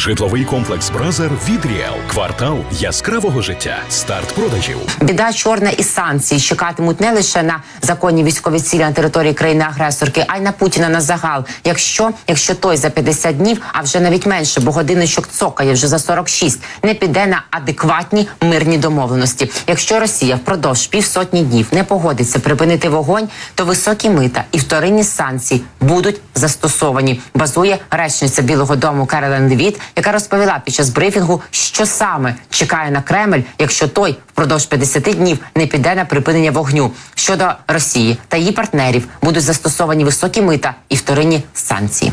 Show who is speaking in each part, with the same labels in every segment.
Speaker 1: Житловий комплекс Бразер від Ріел. Квартал яскравого життя. Старт продажів.
Speaker 2: Біда чорна і санкції чекатимуть не лише на законні військові цілі на території країни-агресорки, а й на Путіна на загал. Якщо якщо той за 50 днів, а вже навіть менше, бо годинничок цокає вже за 46, не піде на адекватні мирні домовленості. Якщо Росія впродовж півсотні днів не погодиться припинити вогонь, то високі мита і вторинні санкції будуть застосовані. Базує речниця Білого Дому Керолен Левіт, яка розповіла під час брифінгу, що саме чекає на Кремль, якщо той впродовж 50 днів не піде на припинення вогню. Щодо Росії та її партнерів будуть застосовані високі мита і вторинні санкції.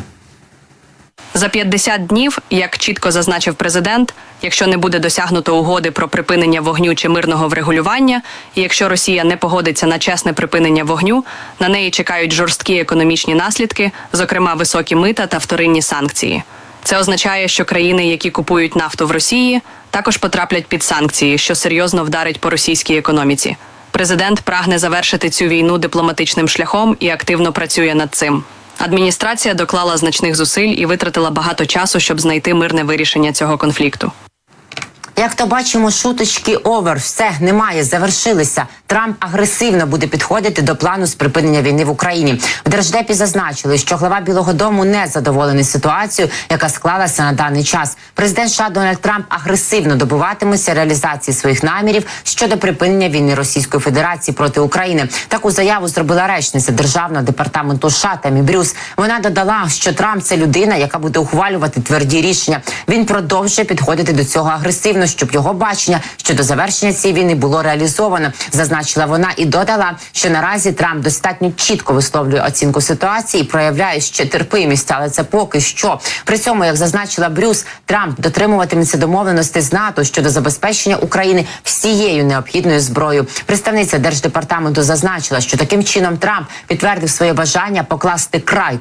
Speaker 3: За 50 днів, як чітко зазначив президент, якщо не буде досягнуто угоди про припинення вогню чи мирного врегулювання, і якщо Росія не погодиться на чесне припинення вогню, на неї чекають жорсткі економічні наслідки, зокрема високі мита та вторинні санкції. Це означає, що країни, які купують нафту в Росії, також потраплять під санкції, що серйозно вдарить по російській економіці. Президент прагне завершити цю війну дипломатичним шляхом і активно працює над цим. Адміністрація доклала значних зусиль і витратила багато часу, щоб знайти мирне вирішення цього конфлікту.
Speaker 2: Як то бачимо, шуточки овер, все немає, завершилися. Трамп агресивно буде підходити до плану з припинення війни в Україні. В держдепі зазначили, що глава Білого Дому не задоволений ситуацією, яка склалася на даний час. Президент США Дональд Трамп агресивно добиватиметься реалізації своїх намірів щодо припинення війни Російської Федерації проти України. Таку заяву зробила речниця державного департаменту США Темі Брюс. Вона додала, що Трамп це людина, яка буде ухвалювати тверді рішення. Він продовжує підходити до цього агресивно щоб його бачення щодо завершення цієї війни було реалізовано, зазначила вона і додала, що наразі Трамп достатньо чітко висловлює оцінку ситуації, і проявляє ще терпимість, але це поки що. При цьому, як зазначила Брюс, Трамп дотримуватиметься домовленостей з НАТО щодо забезпечення України всією необхідною зброєю. Представниця держдепартаменту зазначила, що таким чином Трамп підтвердив своє бажання покласти край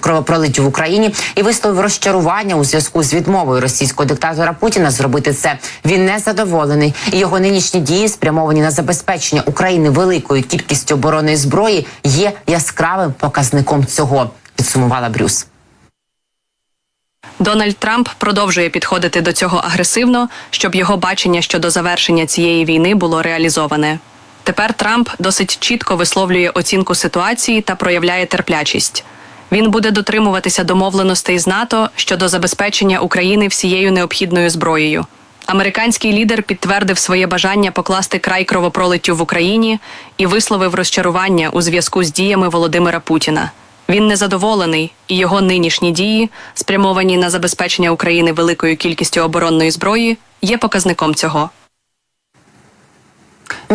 Speaker 2: кровопролиттю в Україні і висловив розчарування у зв'язку з відмовою російського диктатора Путіна зробити зробити це. Він не задоволений, його нинішні дії, спрямовані на забезпечення України великою кількістю оборонної зброї, є яскравим показником цього. Підсумувала Брюс.
Speaker 3: Дональд Трамп продовжує підходити до цього агресивно, щоб його бачення щодо завершення цієї війни було реалізоване. Тепер Трамп досить чітко висловлює оцінку ситуації та проявляє терплячість. Він буде дотримуватися домовленостей з НАТО щодо забезпечення України всією необхідною зброєю. Американський лідер підтвердив своє бажання покласти край кровопролиттю в Україні і висловив розчарування у зв'язку з діями Володимира Путіна. Він незадоволений, і його нинішні дії, спрямовані на забезпечення України великою кількістю оборонної зброї, є показником цього.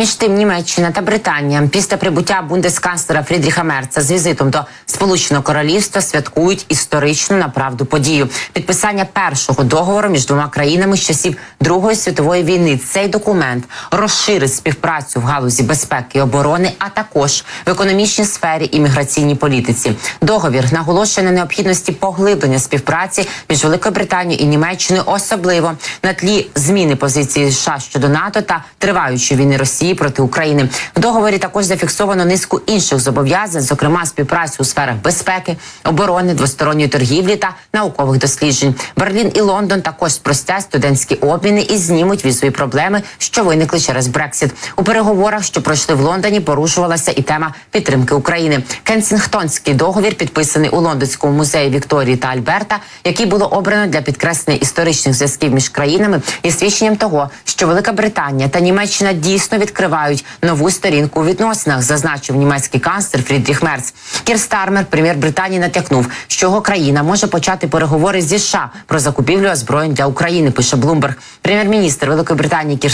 Speaker 2: Між тим Німеччина та Британія після прибуття бундесканцлера Фрідріха Мерца з візитом до Сполученого Королівства святкують історичну направду подію. Підписання першого договору між двома країнами з часів Другої світової війни. Цей документ розширить співпрацю в галузі безпеки і оборони, а також в економічній сфері і міграційній політиці. Договір наголошує на необхідності поглиблення співпраці між Великою Британією і Німеччиною, особливо на тлі зміни позиції США щодо НАТО та триваючої війни Росії. Росії проти України. В договорі також зафіксовано низку інших зобов'язань, зокрема співпрацю у сферах безпеки, оборони, двосторонньої торгівлі та наукових досліджень. Берлін і Лондон також спростять студентські обміни і знімуть візові проблеми, що виникли через Брексіт. У переговорах, що пройшли в Лондоні, порушувалася і тема підтримки України. Кенсінгтонський договір підписаний у лондонському музеї Вікторії та Альберта, який було обрано для підкреслення історичних зв'язків між країнами, і свідченням того, що Велика Британія та Німеччина дійсно від відкривають нову сторінку у відносинах, зазначив німецький канцлер Фрідріх Мерц. Кір Стармер, прем'єр Британії, натякнув, що його країна може почати переговори зі США про закупівлю озброєнь для України. Пише Блумберг. Прем'єр-міністр Великої Британії Кір.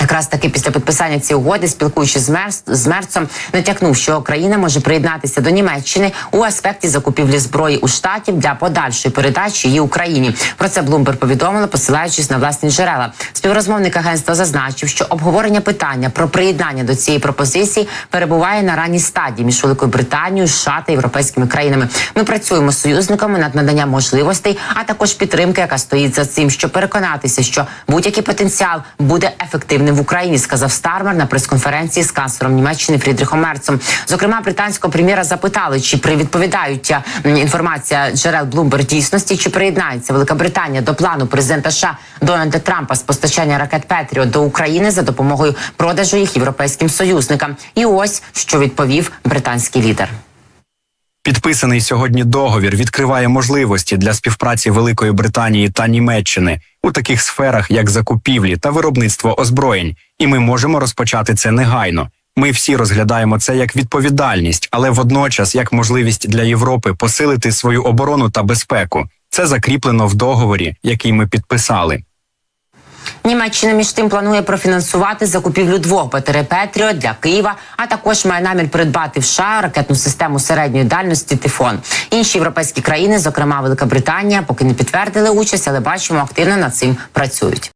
Speaker 2: Якраз таки після підписання цієї угоди, спілкуючись з Мерц, з Мерцом, натякнув, що країна може приєднатися до Німеччини у аспекті закупівлі зброї у штатів для подальшої передачі її Україні. Про це Блумберг повідомила, посилаючись на власні джерела. Співрозмовник агентства зазначив, що обговорення питання про приєднання до цієї пропозиції перебуває на ранній стадії між Великою Британією, США та європейськими країнами. Ми працюємо з союзниками над наданням можливостей, а також підтримки, яка стоїть за цим, щоб переконатися, що будь-який потенціал буде ефективним Німеччини в Україні, сказав Стармер на прес-конференції з канцлером Німеччини Фрідріхом Мерцем. Зокрема, британського прем'єра запитали, чи відповідають інформація джерел Bloomberg дійсності, чи приєднається Велика Британія до плану президента США Дональда Трампа з постачання ракет Петріот до України за допомогою продажу їх європейським союзникам. І ось що відповів британський лідер.
Speaker 4: Підписаний сьогодні договір відкриває можливості для співпраці Великої Британії та Німеччини у таких сферах, як закупівлі та виробництво озброєнь, і ми можемо розпочати це негайно. Ми всі розглядаємо це як відповідальність, але водночас як можливість для Європи посилити свою оборону та безпеку. Це закріплено в договорі, який ми підписали.
Speaker 2: Німеччина між тим планує профінансувати закупівлю двох батарей Петріо для Києва, а також має намір придбати в США ракетну систему середньої дальності Тифон. Інші європейські країни, зокрема Велика Британія, поки не підтвердили участь, але бачимо, активно над цим працюють.